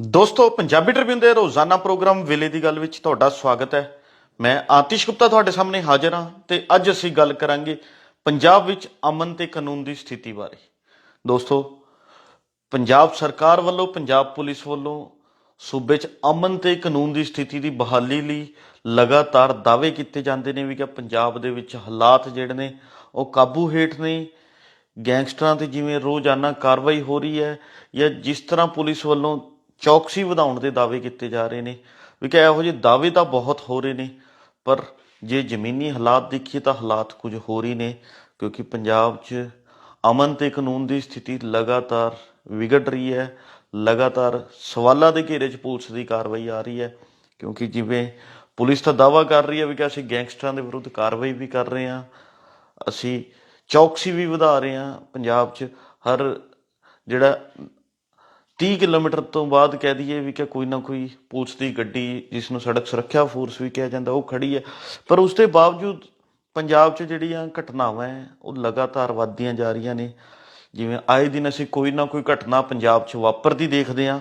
ਦੋਸਤੋ, ਪੰਜਾਬੀ ਟ੍ਰਿਬਿਊਨ ਦੇ ਰੋਜ਼ਾਨਾ ਪ੍ਰੋਗਰਾਮ ਵੇਲੇ ਦੀ ਗੱਲ ਵਿੱਚ ਤੁਹਾਡਾ ਸਵਾਗਤ ਹੈ। ਮੈਂ ਆਤਿਸ਼ ਗੁਪਤਾ ਤੁਹਾਡੇ ਸਾਹਮਣੇ ਹਾਜ਼ਰ ਹਾਂ ਤੇ ਅੱਜ ਅਸੀਂ ਗੱਲ ਕਰਾਂਗੇ ਪੰਜਾਬ ਵਿੱਚ ਅਮਨ ਤੇ ਕਾਨੂੰਨ ਦੀ ਸਥਿਤੀ ਬਾਰੇ। ਦੋਸਤੋ, ਪੰਜਾਬ ਸਰਕਾਰ ਵੱਲੋਂ, ਪੰਜਾਬ ਪੁਲਿਸ ਵੱਲੋਂ ਸੂਬੇ 'ਚ ਅਮਨ ਤੇ ਕਾਨੂੰਨ ਦੀ ਸਥਿਤੀ ਦੀ ਬਹਾਲੀ ਲਈ ਲਗਾਤਾਰ ਦਾਅਵੇ ਕੀਤੇ ਜਾਂਦੇ ਨੇ ਵੀ ਕਿ ਪੰਜਾਬ ਦੇ ਵਿੱਚ ਹਾਲਾਤ ਜਿਹੜੇ ਨੇ, ਉਹ ਕਾਬੂ ਹੇਠ ਨੇ। ਗੈਂਗਸਟਰਾਂ ਤੇ ਜਿਵੇਂ ਰੋਜ਼ਾਨਾ ਕਾਰਵਾਈ ਹੋ ਰਹੀ ਹੈ ਜਾਂ ਜਿਸ ਤਰ੍ਹਾਂ ਪੁਲਿਸ ਵੱਲੋਂ ਚੌਕਸੀ ਵਧਾਉਣ ਦੇ ਦਾਅਵੇ ਕੀਤੇ ਜਾ ਰਹੇ ਨੇ। ਵੀ ਕਿ ਇਹੋ ਜਿਹੇ ਦਾਅਵੇ ਤਾਂ ਬਹੁਤ ਹੋ ਰਹੇ ਨੇ, ਪਰ ਜੇ ਜ਼ਮੀਨੀ ਹਾਲਾਤ ਦੇਖੀਏ ਤਾਂ ਹਾਲਾਤ ਕੁਝ ਹੋਰ ਹੀ ਨੇ, ਕਿਉਂਕਿ ਪੰਜਾਬ 'ਚ ਅਮਨ ਤੇ ਕਾਨੂੰਨ ਦੀ ਸਥਿਤੀ ਲਗਾਤਾਰ ਵਿਗੜ ਰਹੀ ਹੈ, ਲਗਾਤਾਰ ਸਵਾਲਾਂ ਦੇ ਘੇਰੇ 'ਚ ਪੁਲਿਸ ਦੀ ਕਾਰਵਾਈ ਆ ਰਹੀ ਹੈ, ਕਿਉਂਕਿ ਜਿਵੇਂ ਪੁਲਿਸ ਤਾਂ ਦਾਅਵਾ ਕਰ ਰਹੀ ਹੈ ਵੀ ਕਿ ਅਸੀਂ ਗੈਂਗਸਟਰਾਂ ਦੇ ਵਿਰੁੱਧ ਕਾਰਵਾਈ ਵੀ ਕਰ ਰਹੇ ਹਾਂ, ਅਸੀਂ ਚੌਕਸੀ ਵੀ ਵਧਾ ਰਹੇ ਹਾਂ। ਪੰਜਾਬ 'ਚ ਹਰ ਜਿਹੜਾ 30 ਕਿਲੋਮੀਟਰ ਤੋਂ ਬਾਅਦ ਕਹਿ ਦਈਏ ਵੀ ਕਿ ਕੋਈ ਨਾ ਕੋਈ ਪੁਲਿਸ ਦੀ ਗੱਡੀ ਜਿਸ ਨੂੰ ਸੜਕ ਸੁਰੱਖਿਆ ਫੋਰਸ ਵੀ ਕਿਹਾ ਜਾਂਦਾ, ਉਹ ਖੜੀ ਹੈ। ਪਰ ਉਸ ਦੇ ਬਾਵਜੂਦ ਪੰਜਾਬ 'ਚ ਜਿਹੜੀਆਂ ਘਟਨਾਵਾਂ ਹੈ, ਉਹ ਲਗਾਤਾਰ ਵੱਧਦੀਆਂ ਜਾ ਰਹੀਆਂ ਨੇ। ਜਿਵੇਂ ਆਏ ਦਿਨ ਅਸੀਂ ਕੋਈ ਨਾ ਕੋਈ ਘਟਨਾ ਪੰਜਾਬ 'ਚ ਵਾਪਰਦੀ ਦੇਖਦੇ ਹਾਂ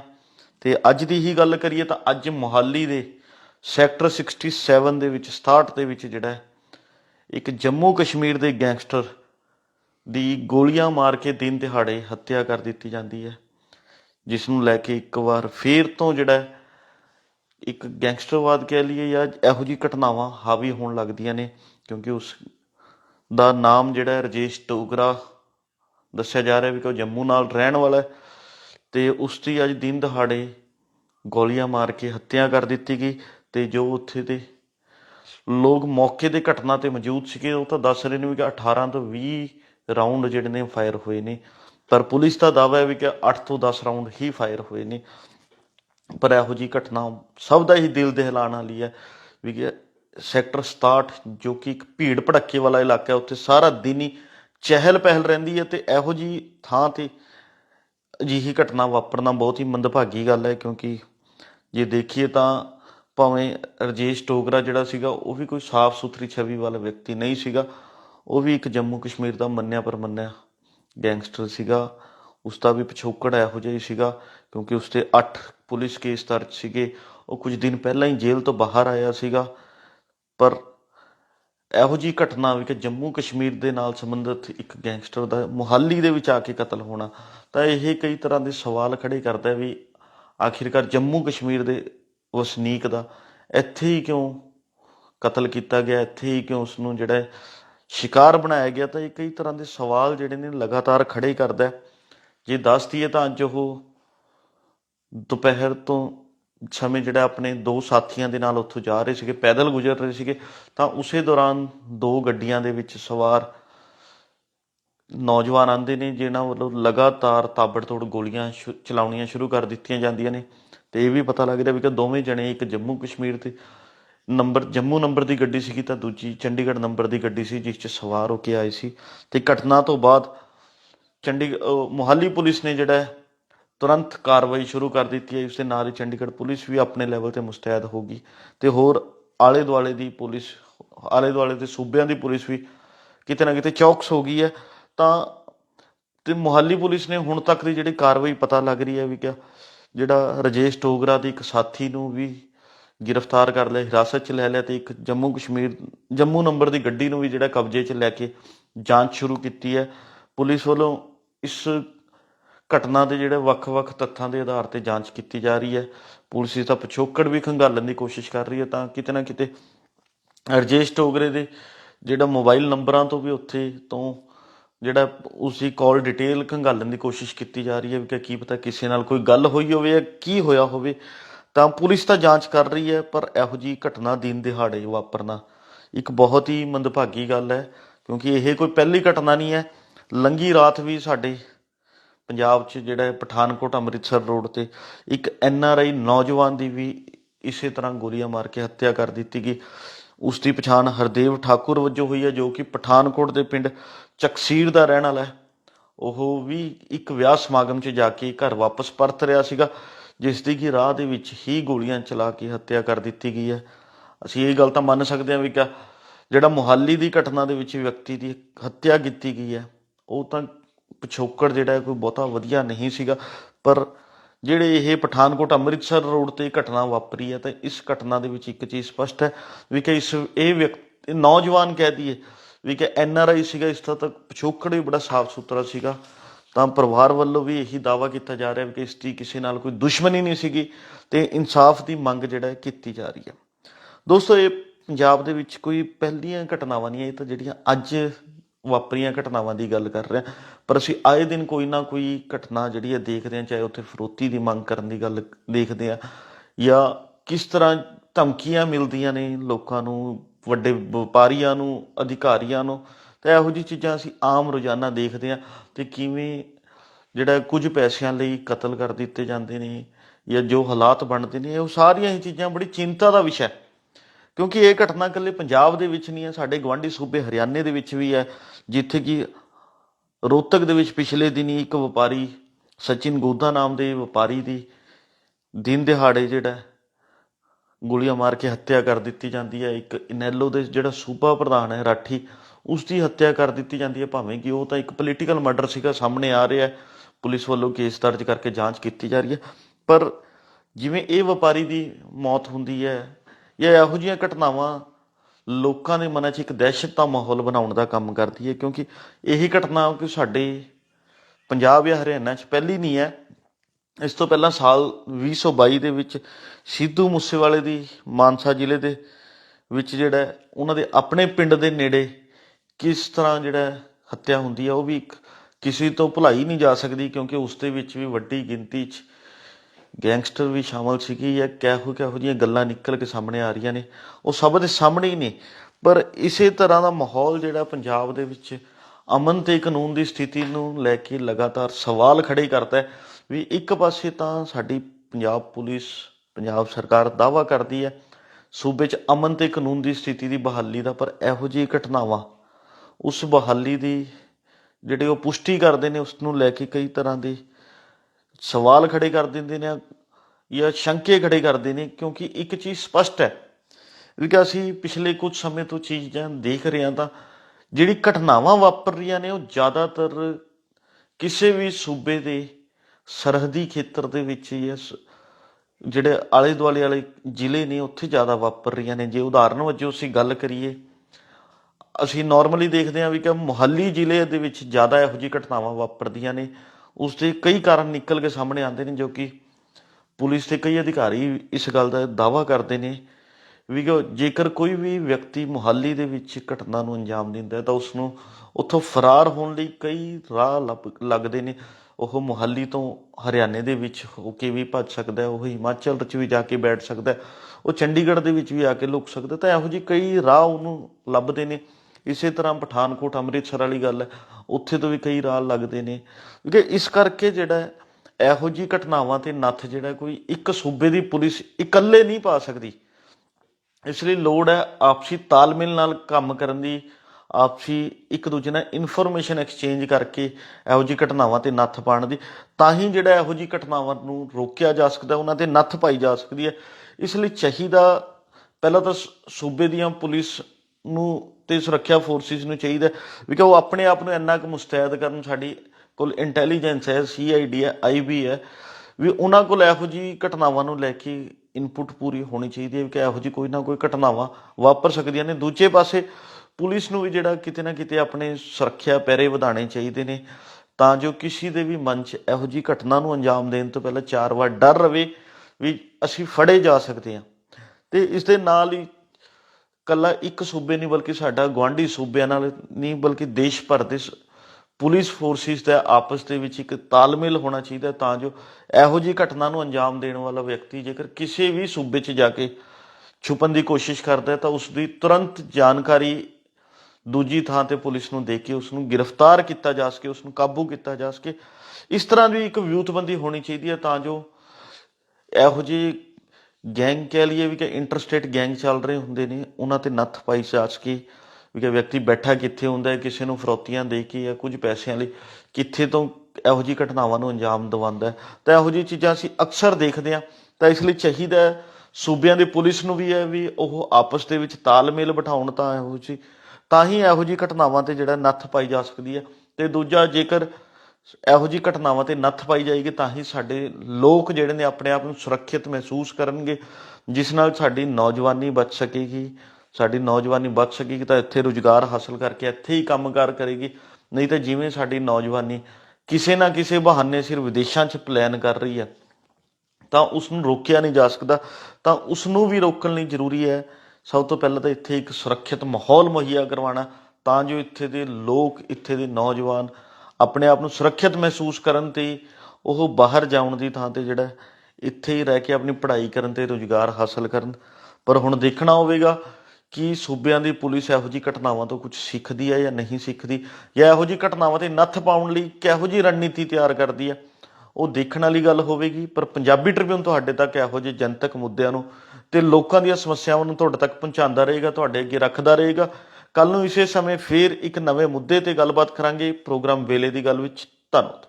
ਤੇ ਅੱਜ ਦੀ ਹੀ ਗੱਲ ਕਰੀਏ ਤਾਂ ਅੱਜ ਮੁਹਾਲੀ ਦੇ ਸੈਕਟਰ 67 ਦੇ ਵਿੱਚ 67 ਦੇ ਵਿੱਚ ਜਿਹੜਾ ਇੱਕ ਜੰਮੂ ਕਸ਼ਮੀਰ ਦੇ ਗੈਂਗਸਟਰ ਦੀ ਗੋਲੀਆਂ ਮਾਰ ਕੇ ਦਿਨ ਦਿਹਾੜੇ ਹੱਤਿਆ ਕਰ ਦਿੱਤੀ ਜਾਂਦੀ ਹੈ। ਜਿਸ ਨੂੰ ਲੈ ਕੇ ਇੱਕ ਵਾਰ ਫੇਰ ਤੋਂ ਜਿਹੜਾ ਇੱਕ ਗੈਂਗਸਟਰਵਾਦ ਕਹਿ ਲਈਏ ਜਾਂ ਇਹੋ ਜਿਹੀ ਘਟਨਾਵਾਂ ਹਾਵੀ ਹੋਣ ਲੱਗਦੀਆਂ ਨੇ, ਕਿਉਂਕਿ ਉਸ ਦਾ ਨਾਮ ਜਿਹੜਾ ਹੈ ਰਜੇਸ਼ ਟੋਗਰਾ ਦੱਸਿਆ ਜਾ ਰਿਹਾ ਵੀ ਕਿ ਉਹ ਜੰਮੂ ਨਾਲ ਰਹਿਣ ਵਾਲਾ ਹੈ ਤੇ ਉਸ ਦੀ ਅੱਜ ਦਿਨ ਦਹਾੜੇ ਗੋਲੀਆਂ ਮਾਰ ਕੇ ਹੱਤਿਆ ਕਰ ਦਿੱਤੀ ਗਈ ਤੇ ਜੋ ਉੱਥੇ ਦੇ ਲੋਕ ਮੌਕੇ ਦੇ ਘਟਨਾ ਤੇ ਮੌਜੂਦ ਸੀਗੇ, ਉਹ ਤਾਂ ਦੱਸ ਰਹੇ ਨੇ ਵੀ ਕਿ 18 ਤੋਂ 20 ਰਾਉਂਡ ਜਿਹੜੇ ਨੇ ਫਾਇਰ ਹੋਏ ਨੇ। ਪਰ ਪੁਲਿਸ ਦਾ ਦਾਅਵਾ ਹੈ ਵੀ ਕਿ 8 ਤੋਂ 10 ਰਾਉਂਡ ਹੀ ਫਾਇਰ ਹੋਏ ਨੇ। ਪਰ ਇਹੋ ਜੀ ਘਟਨਾ ਸਭ ਦਾ ਹੀ ਦਿਲ ਦਹਿਲਾਣ ਵਾਲੀ ਹੈ ਵੀ ਕਿ ਸੈਕਟਰ 67 ਜੋ ਕਿ ਇੱਕ ਭੀੜ ਭੜੱਕੇ ਵਾਲਾ ਇਲਾਕਾ ਹੈ, ਉੱਥੇ ਸਾਰਾ ਦਿਨ ਹੀ ਚਹਿਲ ਪਹਿਲ ਰਹਿੰਦੀ ਹੈ ਤੇ ਇਹੋ ਜੀ ਥਾਂ ਤੇ ਅਜਿਹੀ ਘਟਨਾ ਵਾਪਰਨਾ ਬਹੁਤ ਹੀ ਮੰਦਭਾਗੀ ਗੱਲ ਹੈ, ਕਿਉਂਕਿ ਜੇ ਦੇਖੀਏ ਤਾਂ ਭਾਵੇਂ ਰਜੇਸ਼ ਟੋਗਰਾ ਜਿਹੜਾ ਸੀਗਾ, ਉਹ ਵੀ ਕੋਈ ਸਾਫ਼ ਸੁਥਰੀ ਛਵੀ ਵਾਲਾ ਵਿਅਕਤੀ ਨਹੀਂ ਸੀਗਾ। ਉਹ ਵੀ ਇੱਕ ਜੰਮੂ ਕਸ਼ਮੀਰ ਦਾ ਮੰਨਿਆ ਪਰਮੰਨਿਆ ਗੈਂਗਸਟਰ ਸੀਗਾ ਉਸ ਦਾ ਵੀ ਪਿਛੋਕੜ ਇਹੋ ਜਿਹਾ ਹੀ ਸੀਗਾ, ਕਿਉਂਕਿ ਉਸ ਤੇ 8 ਪੁਲਿਸ ਕੇਸ ਦਰਜ ਸੀਗੇ। ਉਹ ਕੁਝ ਦਿਨ ਪਹਿਲਾਂ ਹੀ ਜੇਲ੍ਹ ਤੋਂ ਬਾਹਰ ਆਇਆ ਸੀਗਾ। ਪਰ ਇਹੋ ਜੀ ਘਟਨਾ ਵੀ ਕਿ ਜੰਮੂ ਕਸ਼ਮੀਰ ਦੇ ਨਾਲ ਸੰਬੰਧਿਤ ਇੱਕ ਗੈਂਗਸਟਰ ਦਾ ਮੁਹਾਲੀ ਦੇ ਵਿੱਚ ਆ ਕੇ ਕਤਲ ਹੋਣਾ, ਤਾਂ ਇਹ ਕਈ ਤਰ੍ਹਾਂ ਦੇ ਸਵਾਲ ਖੜੇ ਕਰਦਾ ਵੀ ਆਖਿਰਕਾਰ ਜੰਮੂ ਕਸ਼ਮੀਰ ਦੇ ਵਸਨੀਕ ਦਾ ਇੱਥੇ ਹੀ ਕਿਉਂ ਕਤਲ ਕੀਤਾ ਗਿਆ, ਇੱਥੇ ਹੀ ਕਿਉਂ ਉਸ ਨੂੰ ਜਿਹੜਾ ਸ਼ਿਕਾਰ ਬਣਾਇਆ ਗਿਆ ਤਾਂ ਇਹ ਕਈ ਤਰ੍ਹਾਂ ਦੇ ਸਵਾਲ ਜਿਹੜੇ ਨੇ ਲਗਾਤਾਰ ਖੜੇ ਕਰਦਾ ਜੇ ਦੱਸ ਦਈਏ ਤਾਂ ਅੱਜ ਉਹ ਦੁਪਹਿਰ ਤੋਂ ਸਮੇਂ ਜਿਹੜਾ ਆਪਣੇ ਦੋ ਸਾਥੀਆਂ ਦੇ ਨਾਲ ਉੱਥੋਂ ਜਾ ਰਹੇ ਸੀਗੇ, ਪੈਦਲ ਗੁਜ਼ਰ ਰਹੇ ਸੀਗੇ, ਤਾਂ ਉਸੇ ਦੌਰਾਨ ਦੋ ਗੱਡੀਆਂ ਦੇ ਵਿੱਚ ਸਵਾਰ ਨੌਜਵਾਨ ਆਂਦੇ ਨੇ, ਜਿਨ੍ਹਾਂ ਵੱਲੋਂ ਲਗਾਤਾਰ ਤਾਬੜਤੋੜ ਗੋਲੀਆਂ ਸ਼ੁ- ਚਲਾਉਣੀਆਂ ਸ਼ੁਰੂ ਕਰ ਦਿੱਤੀਆਂ ਜਾਂਦੀਆਂ ਨੇ। ਤੇ ਇਹ ਵੀ ਪਤਾ ਲੱਗ ਰਿਹਾ ਵੀ ਕਿ ਦੋਵੇਂ ਜਣੇ ਇੱਕ ਜੰਮੂ ਕਸ਼ਮੀਰ ਤੇ ਨੰਬਰ ਜੰਮੂ ਨੰਬਰ ਦੀ ਗੱਡੀ ਸੀਗੀ ਤਾਂ ਦੂਜੀ ਚੰਡੀਗੜ੍ਹ ਨੰਬਰ ਦੀ ਗੱਡੀ ਸੀ, ਜਿਸ 'ਚ ਸਵਾਰ ਹੋ ਕੇ ਆਏ ਸੀ। ਤੇ ਘਟਨਾ ਤੋਂ ਬਾਅਦ ਚੰਡੀਗੜ੍ਹ ਅਹ ਮੁਹਾਲੀ ਪੁਲਿਸ ਨੇ ਜਿਹੜਾ ਤੁਰੰਤ ਕਾਰਵਾਈ ਸ਼ੁਰੂ ਕਰ ਦਿੱਤੀ ਹੈ। ਇਸ ਦੇ ਨਾਲ ਹੀ ਚੰਡੀਗੜ੍ਹ ਪੁਲਿਸ ਵੀ ਆਪਣੇ ਲੈਵਲ ਤੇ ਮੁਸਤੈਦ ਹੋਗੀ ਤੇ ਹੋਰ ਆਲੇ ਦੁਆਲੇ ਦੀ ਪੁਲਿਸ ਆਲੇ ਦੁਆਲੇ ਦੇ ਸੂਬਿਆਂ ਦੀ ਪੁਲਿਸ ਵੀ ਕਿਤੇ ਨਾ ਕਿਤੇ ਚੌਕਸ ਹੋ ਗਈ ਹੈ। ਤਾਂ ਤੇ ਮੁਹਾਲੀ ਪੁਲਿਸ ਨੇ ਹੁਣ ਤੱਕ ਦੀ ਜਿਹੜੀ ਕਾਰਵਾਈ ਪਤਾ ਲੱਗ ਰਹੀ ਹੈ ਵੀ ਕਿ ਜਿਹੜਾ ਰਜੇਸ਼ ਟੋਗਰਾ ਦੀ ਇੱਕ ਸਾਥੀ ਨੂੰ ਵੀ ਗ੍ਰਿਫਤਾਰ ਕਰ ਲਿਆ ਹਿਰਾਸਤ 'ਚ ਲੈ ਲਿਆ ਤੇ ਇੱਕ ਜੰਮੂ ਕਸ਼ਮੀਰ, ਜੰਮੂ ਨੰਬਰ ਦੀ ਗੱਡੀ ਨੂੰ ਵੀ ਜਿਹੜਾ ਕਬਜ਼ੇ 'ਚ ਲੈ ਕੇ ਜਾਂਚ ਸ਼ੁਰੂ ਕੀਤੀ ਹੈ। ਪੁਲਿਸ ਵੱਲੋਂ ਇਸ ਘਟਨਾ ਦੇ ਜਿਹੜੇ ਵੱਖ-ਵੱਖ ਤੱਥਾਂ ਦੇ ਆਧਾਰ ਤੇ ਜਾਂਚ ਕੀਤੀ ਜਾ ਰਹੀ ਹੈ। ਪੁਲਿਸ ਇਸ ਦਾ ਪਿਛੋਕੜ ਵੀ ਖੰਗਾਲਣ ਦੀ ਕੋਸ਼ਿਸ਼ ਕਰ ਰਹੀ ਹੈ, ਤਾਂ ਕਿਤੇ ਨਾ ਕਿਤੇ ਰਜੇਸ਼ ਟੋਗਰੇ ਦੇ ਜਿਹੜਾ ਮੋਬਾਈਲ ਨੰਬਰਾਂ ਤੋਂ ਵੀ ਉੱਥੇ ਤੋਂ ਜਿਹੜਾ ਉਸ ਦੀ ਕਾਲ ਡਿਟੇਲ ਖੰਗਾਲਣ ਦੀ ਕੋਸ਼ਿਸ਼ ਕੀਤੀ ਜਾ ਰਹੀ ਹੈ, ਵੀ ਕਿ ਕੀ ਪਤਾ ਕਿਸੇ ਨਾਲ ਕੋਈ ਗੱਲ ਹੋਈ ਹੋਵੇ ਜਾਂ ਕੀ ਹੋਇਆ ਹੋਵੇ। ਤਾਂ ਪੁਲਿਸ ਤਾਂ ਜਾਂਚ ਕਰ ਰਹੀ ਹੈ, ਪਰ ਇਹੋ ਜੀ ਘਟਨਾ ਦਿਨ ਦਿਹਾੜੇ ਵਾਪਰਨਾ ਇੱਕ ਬਹੁਤ ਹੀ ਮੰਦਭਾਗੀ ਗੱਲ ਹੈ, ਕਿਉਂਕਿ ਇਹ ਕੋਈ ਪਹਿਲੀ ਘਟਨਾ ਨਹੀਂ ਹੈ। ਲੰਗੀ ਰਾਤ ਵੀ ਸਾਡੇ ਪੰਜਾਬ 'ਚ ਜਿਹੜਾ ਪਠਾਨਕੋਟ ਅੰਮ੍ਰਿਤਸਰ ਰੋਡ ਤੇ ਇੱਕ ਐਨ ਆਰ ਆਈ ਨੌਜਵਾਨ ਦੀ ਵੀ ਇਸੇ ਤਰ੍ਹਾਂ ਗੋਲੀਆਂ ਮਾਰ ਕੇ ਹੱਤਿਆ ਕਰ ਦਿੱਤੀ ਗਈ। ਉਸ ਦੀ ਪਛਾਣ ਹਰਦੇਵ ਠਾਕੁਰ ਵਜੋਂ ਹੋਈ ਹੈ, ਜੋ ਕਿ ਪਠਾਨਕੋਟ ਦੇ ਪਿੰਡ ਚਕਸੀਰ ਦਾ ਰਹਿਣ ਵਾਲਾ ਹੈ। ਉਹ ਵੀ ਇੱਕ ਵਿਆਹ ਸਮਾਗਮ 'ਚ ਜਾ ਕੇ ਘਰ ਵਾਪਸ ਪਰਤ ਰਿਹਾ ਸੀਗਾ। ਜਿਸ ਦੀ ਕਿ ਰਾਹ ਦੇ ਵਿੱਚ ਹੀ ਗੋਲੀਆਂ ਚਲਾ ਕੇ ਹੱਤਿਆ ਕਰ ਦਿੱਤੀ ਗਈ ਹੈ। ਅਸੀਂ ਇਹ ਗੱਲ ਤਾਂ ਮੰਨ ਸਕਦੇ ਹਾਂ ਵੀ ਕਿ ਜਿਹੜਾ ਮੁਹਾਲੀ ਦੀ ਘਟਨਾ ਦੇ ਵਿੱਚ ਵਿਅਕਤੀ ਦੀ ਹੱਤਿਆ ਕੀਤੀ ਗਈ ਹੈ, ਉਹ ਤਾਂ ਪਿਛੋਕੜ ਜਿਹੜਾ ਕੋਈ ਬਹੁਤਾ ਵਧੀਆ ਨਹੀਂ ਸੀਗਾ। ਪਰ ਜਿਹੜੇ ਇਹ ਪਠਾਨਕੋਟ ਅੰਮ੍ਰਿਤਸਰ ਰੋਡ ਤੇ ਘਟਨਾ ਵਾਪਰੀ ਹੈ, ਤਾਂ ਇਸ ਘਟਨਾ ਦੇ ਵਿੱਚ ਇੱਕ ਚੀਜ਼ ਸਪਸ਼ਟ ਹੈ ਵੀ ਕਿ ਇਸ ਇਹ ਵਿਅਕਤੀ ਨੌਜਵਾਨ ਕਹਿ ਦਈਏ ਵੀ ਕਿ ਐਨ ਆਰ ਆਈ ਸੀਗਾ, ਇਸ ਦਾ ਤਾਂ ਪਿਛੋਕੜ ਵੀ ਬੜਾ ਸਾਫ਼ ਸੁਥਰਾ ਸੀਗਾ। ਤਾਂ ਪਰਿਵਾਰ ਵੱਲੋਂ ਵੀ ਇਹੀ ਦਾਵਾ ਕੀਤਾ ਜਾ ਰਿਹਾ ਵੀ ਕਿ ਇਸ ਦੀ ਕਿਸੇ ਨਾਲ ਕੋਈ ਦੁਸ਼ਮਣੀ ਨਹੀਂ ਸੀਗੀ ਤੇ ਇਨਸਾਫ ਦੀ ਮੰਗ ਜਿਹੜਾ ਕੀਤੀ ਜਾ ਰਹੀ ਹੈ। ਦੋਸਤੋ, ਇਹ ਪੰਜਾਬ ਦੇ ਵਿੱਚ ਕੋਈ ਪਹਿਲੀਆਂ ਘਟਨਾਵਾਂ ਨਹੀਂ, ਇਹ ਤਾਂ ਜਿਹੜੀਆਂ ਅੱਜ ਵਾਪਰੀਆਂ ਘਟਨਾਵਾਂ ਦੀ ਗੱਲ ਕਰ ਰਿਹਾ। ਪਰ ਅਸੀਂ ਆਏ ਦਿਨ ਕੋਈ ਨਾ ਕੋਈ ਘਟਨਾ ਜਿਹੜੀ ਹੈ ਦੇਖਦੇ ਹਾਂ, ਚਾਹੇ ਉੱਥੇ ਫਰੋਤੀ ਦੀ ਮੰਗ ਕਰਨ ਦੀ ਗੱਲ ਦੇਖਦੇ ਹਾਂ ਜਾਂ ਕਿਸ ਤਰ੍ਹਾਂ ਧਮਕੀਆਂ ਮਿਲਦੀਆਂ ਨੇ ਲੋਕਾਂ ਨੂੰ, ਵੱਡੇ ਵਪਾਰੀਆਂ ਨੂੰ, ਅਧਿਕਾਰੀਆਂ ਨੂੰ। ਤਾਂ ਇਹੋ ਜਿਹੀ ਚੀਜ਼ਾਂ ਅਸੀਂ ਆਮ ਰੋਜ਼ਾਨਾ ਦੇਖਦੇ ਹਾਂ ਤੇ ਕਿਵੇਂ ਜਿਹੜਾ ਕੁਝ ਪੈਸਿਆਂ ਲਈ ਕਤਲ ਕਰ ਦਿੱਤੇ ਜਾਂਦੇ ਨੇ ਜਾਂ ਜੋ ਹਾਲਾਤ ਬਣਦੇ ਨੇ, ਉਹ ਸਾਰੀਆਂ ਹੀ ਚੀਜ਼ਾਂ ਬੜੀ ਚਿੰਤਾ ਦਾ ਵਿਸ਼ਾ ਹੈ। ਕਿਉਂਕਿ ਇਹ ਘਟਨਾ ਇਕੱਲੇ ਪੰਜਾਬ ਦੇ ਵਿੱਚ ਨਹੀਂ ਹੈ, ਸਾਡੇ ਗਵਾਂਢੀ ਸੂਬੇ ਹਰਿਆਣੇ ਦੇ ਵਿੱਚ ਵੀ ਹੈ, ਜਿੱਥੇ ਕਿ ਰੋਹਤਕ ਦੇ ਵਿੱਚ ਪਿਛਲੇ ਦਿਨੀ ਇੱਕ ਵਪਾਰੀ, ਸਚਿਨ ਗੋਦਾ ਨਾਮ ਦੇ ਵਪਾਰੀ ਦੀ ਦਿਨ ਦਿਹਾੜੇ ਜਿਹੜਾ ਗੋਲੀਆਂ ਮਾਰ ਕੇ ਹੱਤਿਆ ਕਰ ਦਿੱਤੀ ਜਾਂਦੀ ਹੈ। ਇੱਕ ਇਨੈਲੋ ਦੇ ਜਿਹੜਾ ਸੂਬਾ ਪ੍ਰਧਾਨ ਹੈ, ਰਾਠੀ ਉਸ ਦੀ ਹੱਤਿਆ ਕਰ ਦਿੱਤੀ ਜਾਂਦੀ ਹੈ। ਭਾਵੇਂ ਕਿ ਉਹ ਤਾਂ ਇੱਕ ਪੋਲੀਟੀਕਲ ਮਰਡਰ ਸੀਗਾ, ਸਾਹਮਣੇ ਆ ਰਿਹਾ ਪੁਲਿਸ ਵੱਲੋਂ ਕੇਸ ਦਰਜ ਕਰਕੇ ਜਾਂਚ ਕੀਤੀ ਜਾ ਰਹੀ ਹੈ। ਪਰ ਜਿਵੇਂ ਇਹ ਵਪਾਰੀ ਦੀ ਮੌਤ ਹੁੰਦੀ ਹੈ ਜਾਂ ਇਹੋ ਜਿਹੀਆਂ ਘਟਨਾਵਾਂ ਲੋਕਾਂ ਦੇ ਮਨਾਂ 'ਚ ਇੱਕ ਦਹਿਸ਼ਤ ਦਾ ਮਾਹੌਲ ਬਣਾਉਣ ਦਾ ਕੰਮ ਕਰਦੀ ਹੈ, ਕਿਉਂਕਿ ਇਹੀ ਘਟਨਾ ਕਿ ਸਾਡੇ ਪੰਜਾਬ ਜਾਂ ਹਰਿਆਣਾ 'ਚ ਪਹਿਲੀ ਨਹੀਂ ਹੈ। ਇਸ ਤੋਂ ਪਹਿਲਾਂ ਸਾਲ 2022 ਦੇ ਵਿੱਚ ਸਿੱਧੂ ਮੂਸੇਵਾਲੇ ਦੀ ਮਾਨਸਾ ਜ਼ਿਲ੍ਹੇ ਦੇ ਵਿੱਚ ਜਿਹੜਾ ਉਹਨਾਂ ਦੇ ਆਪਣੇ ਪਿੰਡ ਦੇ ਨੇੜੇ ਕਿਸ ਤਰ੍ਹਾਂ ਜਿਹੜਾ ਹੱਤਿਆ ਹੁੰਦੀ ਹੈ ਉਹ ਵੀ ਇੱਕ ਕਿਸੇ ਤੋਂ ਭੁਲਾਈ ਨਹੀਂ ਜਾ ਸਕਦੀ, ਕਿਉਂਕਿ ਉਸ ਦੇ ਵਿੱਚ ਵੀ ਵੱਡੀ ਗਿਣਤੀ 'ਚ ਗੈਂਗਸਟਰ ਵੀ ਸ਼ਾਮਲ ਸੀਗੀ ਜਾਂ ਕਿਹੋ ਕਿਹੋ ਜਿਹੀਆਂ ਗੱਲਾਂ ਨਿਕਲ ਕੇ ਸਾਹਮਣੇ ਆ ਰਹੀਆਂ ਨੇ। ਉਹ ਸਭ ਦੇ ਸਾਹਮਣੇ ਹੀ ਨੇ। ਪਰ ਇਸੇ ਤਰ੍ਹਾਂ ਦਾ ਮਾਹੌਲ ਜਿਹੜਾ ਪੰਜਾਬ ਦੇ ਵਿੱਚ ਅਮਨ ਤੇ ਕਾਨੂੰਨ ਦੀ ਸਥਿਤੀ ਨੂੰ ਲੈ ਕੇ ਲਗਾਤਾਰ ਸਵਾਲ ਖੜੇ ਕਰਦਾ ਹੈ ਵੀ ਇੱਕ ਪਾਸੇ ਤਾਂ ਸਾਡੀ ਪੰਜਾਬ ਪੁਲਿਸ, ਪੰਜਾਬ ਸਰਕਾਰ ਦਾਵਾ ਕਰਦੀ ਹੈ ਸੂਬੇ 'ਚ ਅਮਨ ਤੇ ਕਾਨੂੰਨ ਦੀ ਸਥਿਤੀ ਦੀ ਬਹਾਲੀ ਦਾ, ਪਰ ਇਹੋ ਜਿਹੀ ਘਟਨਾਵਾਂ ਉਸ ਬਹਾਲੀ ਦੀ ਜਿਹੜੇ ਉਹ ਪੁਸ਼ਟੀ ਕਰਦੇ ਨੇ ਉਸ ਨੂੰ ਲੈ ਕੇ ਕਈ ਤਰ੍ਹਾਂ ਦੇ ਸਵਾਲ ਖੜੇ ਕਰ ਦਿੰਦੇ ਨੇ ਜਾਂ ਸ਼ੰਕੇ ਖੜੇ ਕਰਦੇ ਨੇ, ਕਿਉਂਕਿ ਇੱਕ ਚੀਜ਼ ਸਪਸ਼ਟ ਹੈ ਵੀ ਕਿ ਅਸੀਂ ਪਿਛਲੇ ਕੁਝ ਸਮੇਂ ਤੋਂ ਚੀਜ਼ਾਂ ਦੇਖ ਰਹੇ ਹਾਂ ਤਾਂ ਜਿਹੜੀ ਘਟਨਾਵਾਂ ਵਾਪਰ ਰਹੀਆਂ ਨੇ, ਉਹ ਜ਼ਿਆਦਾਤਰ ਕਿਸੇ ਵੀ ਸੂਬੇ ਦੇ ਸਰਹੱਦੀ ਖੇਤਰ ਦੇ ਵਿੱਚ ਜਾਂ ਸ- ਜਿਹੜੇ ਆਲੇ ਦੁਆਲੇ ਵਾਲੇ ਜ਼ਿਲ੍ਹੇ ਨੇ, ਉੱਥੇ ਜ਼ਿਆਦਾ ਵਾਪਰ ਰਹੀਆਂ ਨੇ। ਜੇ ਉਦਾਹਰਨ ਵਜੋਂ ਅਸੀਂ ਗੱਲ ਕਰੀਏ ਅਸੀਂ ਨਾਰਮਲੀ ਦੇਖਦੇ ਹਾਂ ਵੀ ਕਿ ਮੁਹੱਲੀ ਜ਼ਿਲ੍ਹੇ ਦੇ ਵਿੱਚ ਜ਼ਿਆਦਾ ਇਹੋ ਜਿਹੀ ਘਟਨਾਵਾਂ ਵਾਪਰਦੀਆਂ ਨੇ। ਉਸ ਦੇ ਕਈ ਕਾਰਨ ਨਿਕਲ ਕੇ ਸਾਹਮਣੇ ਆਉਂਦੇ ਨੇ ਜੋ ਕਿ ਪੁਲਿਸ ਤੇ ਕਈ ਅਧਿਕਾਰੀ ਇਸ ਗੱਲ ਦਾ ਦਾਵਾ ਕਰਦੇ ਨੇ ਵੀ ਕਿ ਜੇਕਰ ਕੋਈ ਵੀ ਵਿਅਕਤੀ ਮੁਹੱਲੀ ਦੇ ਵਿੱਚ ਘਟਨਾ ਨੂੰ ਅੰਜਾਮ ਦਿੰਦਾ ਤਾਂ ਉਸ ਨੂੰ ਉੱਥੋਂ ਫਰਾਰ ਹੋਣ ਲਈ ਕਈ ਰਾਹ ਲੱਭ- ਲੱਗਦੇ ਨੇ। ਉਹ ਮੁਹੱਲੀ ਤੋਂ ਹਰਿਆਣੇ ਦੇ ਵਿੱਚ ਹੋ ਕੇ ਵੀ ਭੱਜ ਸਕਦਾ ਹੈ, ਉਹ ਹਿਮਾਚਲ ਵਿੱਚ ਵੀ ਜਾ ਕੇ ਬੈਠ ਸਕਦਾ ਹੈ, ਉਹ ਚੰਡੀਗੜ੍ਹ ਦੇ ਵਿੱਚ ਵੀ ਆ ਕੇ ਲੁਕ ਸਕਦਾ ਤਾਂ ਇਹੋ ਜਿਹੀ ਕਈ ਰਾਹ ਉਹਨੂੰ ਲੱਭਦੇ ਨੇ। ਇਸੇ ਤਰ੍ਹਾਂ ਪਠਾਨਕੋਟ, ਅੰਮ੍ਰਿਤਸਰ ਵਾਲੀ ਗੱਲ ਹੈ। ਉੱਥੇ ਤੋਂ ਵੀ ਕਈ ਰਾਹ ਲੱਗਦੇ ਨੇ। ਕਿਉਂਕਿ ਇਸ ਕਰਕੇ ਜਿਹੜਾ ਇਹੋ ਜਿਹੀ ਘਟਨਾਵਾਂ ਤੇ ਨੱਥ ਜਿਹੜਾ ਕੋਈ ਇੱਕ ਸੂਬੇ ਦੀ ਪੁਲਿਸ ਇਕੱਲੇ ਨਹੀਂ ਪਾ ਸਕਦੀ। ਇਸ ਲਈ ਲੋੜ ਹੈ ਆਪਸੀ ਤਾਲਮੇਲ ਨਾਲ ਕੰਮ ਕਰਨ ਦੀ, ਆਪਸੀ ਇੱਕ ਦੂਜੇ ਨਾਲ ਇਨਫੋਰਮੇਸ਼ਨ ਐਕਸਚੇਂਜ ਕਰਕੇ ਇਹੋ ਜਿਹੀ ਘਟਨਾਵਾਂ ਤੇ ਨੱਥ ਪਾਉਣ ਦੀ। ਤਾਂ ਹੀ ਜਿਹੜਾ ਇਹੋ ਜਿਹੀ ਘਟਨਾਵਾਂ ਨੂੰ ਰੋਕਿਆ ਜਾ ਸਕਦਾ, ਉਹਨਾਂ ਤੇ ਨੱਥ ਪਾਈ ਜਾ ਸਕਦੀ ਹੈ। ਇਸ ਲਈ ਚਾਹੀਦਾ ਪਹਿਲਾਂ ਤਾਂ ਸੂਬੇ ਦੀਆਂ ਪੁਲਿਸ ਨੂੰ ਤੇ ਸੁਰੱਖਿਆ ਫੋਰਸਿਸ ਨੂੰ ਚਾਹੀਦਾ ਵੀ ਕਿ ਉਹ ਆਪਣੇ ਆਪ ਨੂੰ ਇੰਨਾ ਕੁ ਮੁਸਤੈਦ ਕਰਨ ਸਾਡੀ ਕੋਲ ਇੰਟੈਲੀਜੈਂਸ ਹੈ ਸੀਆਈਡੀ ਹੈ ਆਈਬੀ ਹੈ, ਵੀ ਉਹਨਾਂ ਕੋਲ ਇਹੋ ਜਿਹੀ ਘਟਨਾਵਾਂ ਨੂੰ ਲੈ ਕੇ ਇਨਪੁਟ ਪੂਰੀ ਹੋਣੀ ਚਾਹੀਦੀ ਹੈ, ਕਿ ਇਹੋ ਜਿਹੀ ਕੋਈ ਨਾ ਕੋਈ ਘਟਨਾਵਾਂ ਵਾਪਰ ਸਕਦੀਆਂ ਨੇ। ਦੂਜੇ ਪਾਸੇ ਪੁਲਿਸ ਨੂੰ ਵੀ ਜਿਹੜਾ ਕਿਤੇ ਨਾ ਕਿਤੇ ਆਪਣੇ ਸੁਰੱਖਿਆ ਪੈਰੇ ਵਧਾਉਣੇ ਚਾਹੀਦੇ ਨੇ, ਤਾਂ ਜੋ ਕਿਸੇ ਦੇ ਵੀ ਮਨ 'ਚ ਇਹੋ ਜਿਹੀ ਘਟਨਾ ਨੂੰ ਅੰਜਾਮ ਦੇਣ ਤੋਂ ਪਹਿਲਾਂ ਚਾਰ ਵਾਰ ਡਰ ਰਵੇ ਵੀ ਅਸੀਂ ਫੜੇ ਜਾ ਸਕਦੇ ਹਾਂ। ਤੇ ਇਸ ਦੇ ਨਾਲ ਹੀ ਕੱਲਾ ਇੱਕ ਸੂਬੇ ਨਹੀਂ ਬਲਕਿ ਸਾਡਾ ਗਵਾਂਢੀ ਸੂਬਿਆਂ ਨਾਲ ਨਹੀਂ ਬਲਕਿ ਦੇਸ਼ ਭਰ ਦੇ ਪੁਲਿਸ ਫੋਰਸਿਸ ਦਾ ਆਪਸ ਦੇ ਵਿੱਚ ਇੱਕ ਤਾਲਮੇਲ ਹੋਣਾ ਚਾਹੀਦਾ ਤਾਂ ਜੋ ਇਹੋ ਜਿਹੀ ਘਟਨਾ ਨੂੰ ਅੰਜਾਮ ਦੇਣ ਵਾਲਾ ਵਿਅਕਤੀ ਜੇਕਰ ਕਿਸੇ ਵੀ ਸੂਬੇ 'ਚ ਜਾ ਕੇ ਛੁਪਣ ਦੀ ਕੋਸ਼ਿਸ਼ ਕਰਦਾ ਹੈ ਤਾਂ ਉਸ ਦੀ ਤੁਰੰਤ ਜਾਣਕਾਰੀ ਦੂਜੀ ਥਾਂ ਤੇ ਪੁਲਿਸ ਨੂੰ ਦੇ ਕੇ ਉਸ ਨੂੰ ਗ੍ਰਿਫਤਾਰ ਕੀਤਾ ਜਾ ਸਕੇ ਉਸ ਨੂੰ ਕਾਬੂ ਕੀਤਾ ਜਾ ਸਕੇ। ਇਸ ਤਰ੍ਹਾਂ ਦੀ ਇੱਕ ਵਿਊਤਬੰਦੀ ਹੋਣੀ ਚਾਹੀਦੀ ਹੈ ਤਾਂ ਜੋ ਇਹੋ ਜਿਹੇ ਗੈਂਗ ਕਹਿ ਲਈਏ ਵੀ ਕਿ ਇੰਟਰਸਟੇਟ ਗੈਂਗ ਚੱਲ ਰਹੇ ਹੁੰਦੇ ਨੇ, ਉਹਨਾਂ ਤੇ ਨੱਥ ਪਾਈ ਜਾ ਸਕੇ ਵੀ ਕਿ ਵਿਅਕਤੀ ਬੈਠਾ ਕਿੱਥੇ ਹੁੰਦਾ ਹੈ, ਕਿਸੇ ਨੂੰ ਫਰੋਤੀਆਂ ਦੇ ਕੇ ਜਾਂ ਕੁਝ ਪੈਸਿਆਂ ਲਈ ਕਿੱਥੇ ਤੋਂ ਇਹੋ ਜਿਹੀ ਘਟਨਾਵਾਂ ਨੂੰ ਅੰਜਾਮ ਦਿਵਾਉਂਦਾ ਤਾਂ ਇਹੋ ਜਿਹੀ ਚੀਜ਼ਾਂ ਅਸੀਂ ਅਕਸਰ ਦੇਖਦੇ ਹਾਂ। ਤਾਂ ਇਸ ਲਈ ਚਾਹੀਦਾ ਸੂਬਿਆਂ ਦੀ ਪੁਲਿਸ ਨੂੰ ਵੀ ਹੈ ਵੀ ਉਹ ਆਪਸ ਦੇ ਵਿੱਚ ਤਾਲਮੇਲ ਬਿਠਾਉਣ ਤਾਂ ਇਹੋ ਜਿਹੀ, ਤਾਂ ਹੀ ਇਹੋ ਜਿਹੀ ਘਟਨਾਵਾਂ ਤੇ ਜਿਹੜਾ ਨੱਥ ਪਾਈ ਜਾ ਸਕਦੀ ਹੈ। ਤੇ ਦੂਜਾ ਜੇਕਰ ਇਹੋ ਜਿਹੀ ਘਟਨਾਵਾਂ ਤੇ ਨੱਥ ਪਾਈ ਜਾਏਗੀ ਤਾਂ ਹੀ ਸਾਡੇ ਲੋਕ ਜਿਹੜੇ ਨੇ ਆਪਣੇ ਆਪ ਨੂੰ ਸੁਰੱਖਿਅਤ ਮਹਿਸੂਸ ਕਰਨਗੇ, ਜਿਸ ਨਾਲ ਸਾਡੀ ਨੌਜਵਾਨੀ ਬਚ ਸਕੇਗੀ। ਸਾਡੀ ਨੌਜਵਾਨੀ ਬਚ ਸਕੇਗੀ ਤਾਂ ਇੱਥੇ ਰੁਜ਼ਗਾਰ ਹਾਸਲ ਕਰਕੇ ਇੱਥੇ ਹੀ ਕੰਮਕਾਰ ਕਰੇਗੀ। ਨਹੀਂ ਤਾਂ ਜਿਵੇਂ ਸਾਡੀ ਨੌਜਵਾਨੀ ਕਿਸੇ ਨਾ ਕਿਸੇ ਬਹਾਨੇ ਸਿਰ ਵਿਦੇਸ਼ਾਂ 'ਚ ਪਲਾਨ ਕਰ ਰਹੀ ਹੈ, ਤਾਂ ਉਸ ਨੂੰ ਰੋਕਿਆ ਨਹੀਂ ਜਾ ਸਕਦਾ, ਤਾਂ ਉਸ ਨੂੰ ਵੀ ਰੋਕਣ ਲਈ ਜ਼ਰੂਰੀ ਹੈ। ਸਭ ਤੋਂ ਪਹਿਲਾਂ ਤਾਂ ਇੱਥੇ ਇੱਕ ਸੁਰੱਖਿਅਤ ਮਾਹੌਲ ਮੁਹੱਈਆ ਕਰਵਾਉਣਾ, ਤਾਂ ਜੋ ਇੱਥੇ ਦੇ ਲੋਕ, ਇੱਥੇ ਦੇ ਨੌਜਵਾਨ ਆਪਣੇ ਆਪ ਨੂੰ ਸੁਰੱਖਿਅਤ ਮਹਿਸੂਸ ਕਰਨ ਤੇ ਉਹ ਬਾਹਰ ਜਾਣ ਦੀ ਥਾਂ ਤੇ ਜਿਹੜਾ ਇੱਥੇ ਹੀ ਰਹਿ ਕੇ ਆਪਣੀ ਪੜ੍ਹਾਈ ਕਰਨ ਤੇ ਰੁਜ਼ਗਾਰ ਹਾਸਲ ਕਰਨ। ਪਰ ਹੁਣ ਦੇਖਣਾ ਹੋਵੇਗਾ ਕਿ ਸੂਬਿਆਂ ਦੀ ਪੁਲਿਸ ਇਹੋ ਜਿਹੀ ਘਟਨਾਵਾਂ ਤੋਂ ਕੁਝ ਸਿੱਖਦੀ ਹੈ ਜਾਂ ਨਹੀਂ ਸਿੱਖਦੀ, ਜਾਂ ਇਹੋ ਜਿਹੀ ਘਟਨਾਵਾਂ ਤੇ ਨੱਥ ਪਾਉਣ ਲਈ ਕਿਹੋ ਜਿਹੀ ਰਣਨੀਤੀ ਤਿਆਰ ਕਰਦੀ ਹੈ, ਉਹ ਦੇਖਣ ਵਾਲੀ ਗੱਲ ਹੋਵੇਗੀ। ਪਰ ਪੰਜਾਬੀ ਟ੍ਰਿਬਿਊਨ ਤੁਹਾਡੇ ਤੱਕ ਇਹੋ ਜਿਹੇ ਜਨਤਕ ਮੁੱਦਿਆਂ ਨੂੰ ਤੇ ਲੋਕਾਂ ਦੀਆਂ ਸਮੱਸਿਆਵਾਂ ਨੂੰ ਤੁਹਾਡੇ ਤੱਕ ਪਹੁੰਚਾਉਂਦਾ ਰਹੇਗਾ, ਤੁਹਾਡੇ ਅੱਗੇ ਰੱਖਦਾ ਰਹੇਗਾ। ਕੱਲ ਨੂੰ ਇਸੇ ਸਮੇਂ ਫੇਰ ਇੱਕ ਨਵੇਂ ਮੁੱਦੇ ਤੇ ਗੱਲਬਾਤ ਕਰਾਂਗੇ ਪ੍ਰੋਗਰਾਮ ਵੇਲੇ ਦੀ ਗੱਲ ਵਿੱਚ ਧੰਨਵਾਦ।